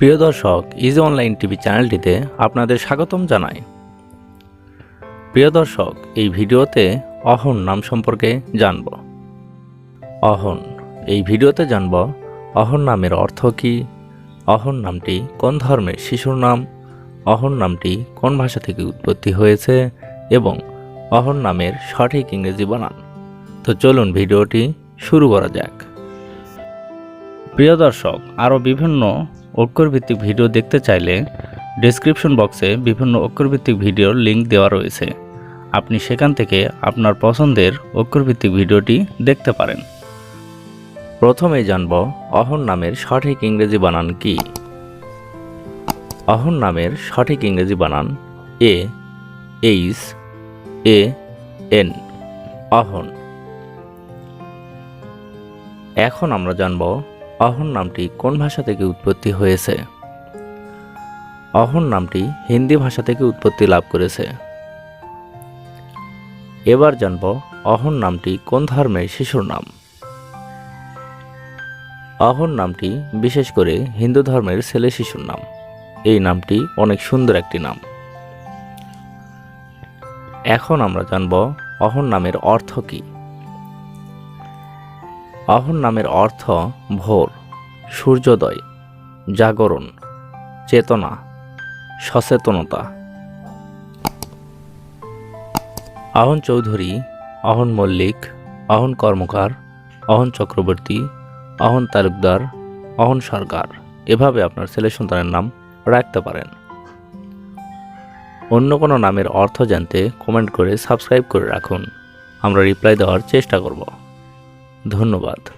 প্রিয় দর্শক easy online TV চ্যানেলটিতে আপনাদের স্বাগতম জানাই। প্রিয় দর্শক, এই ভিডিওতে অহন নাম সম্পর্কে জানব। অহন, এই ভিডিওতে জানব অহন নামের অর্থ কী, অহন নামটি কোন ধর্মের শিশুর নাম, অহন নামটি কোন ভাষা থেকে উৎপত্তি হয়েছে, এবং অহন নামের সঠিক ইংরেজি বানান তো চলুন ভিডিওটি শুরু করা যাক। প্রিয় দর্শক, আরও বিভিন্ন অক্ষরভিত্তিক ভিডিও দেখতে চাইলে ডেসক্রিপশন বক্সে বিভিন্ন অক্ষরভিত্তিক ভিডিওর লিঙ্ক দেওয়া রয়েছে। আপনি সেখান থেকে আপনার পছন্দের অক্ষরভিত্তিক ভিডিওটি দেখতে পারেন। প্রথমে জানব অহন নামের সঠিক ইংরেজি বানান কি? অহন নামের সঠিক ইংরেজি বানান এ এইচ এ এন অহন। এখন আমরা জানব অহন নামটি কোন ভাষা থেকে উৎপত্তি হয়েছে? অহন নামটি হিন্দি ভাষা থেকে উৎপত্তি লাভ করেছে। এবার জানব অহন নামটি কোন ধর্মের শিশুর নাম। অহন নামটি বিশেষ করে হিন্দু ধর্মের ছেলে শিশুর নাম। এই নামটি অনেক সুন্দর একটি নাম। এখন আমরা জানব অহন নামের অর্থ কী। অহন নামের অর্থ ভোর, সূর্যোদয়, জাগরণ, চেতনা, সচেতনতা। অহন চৌধুরী, অহন মল্লিক, অহন কর্মকার, অহন চক্রবর্তী, অহন তালুকদার, অহন সরকার, এভাবে আপনার ছেলে সন্তানের নাম রাখতে পারেন। অন্য কোনো নামের অর্থ জানতে কমেন্ট করে সাবস্ক্রাইব করে রাখুন। আমরা রিপ্লাই দেওয়ার চেষ্টা করব। ধন্যবাদ।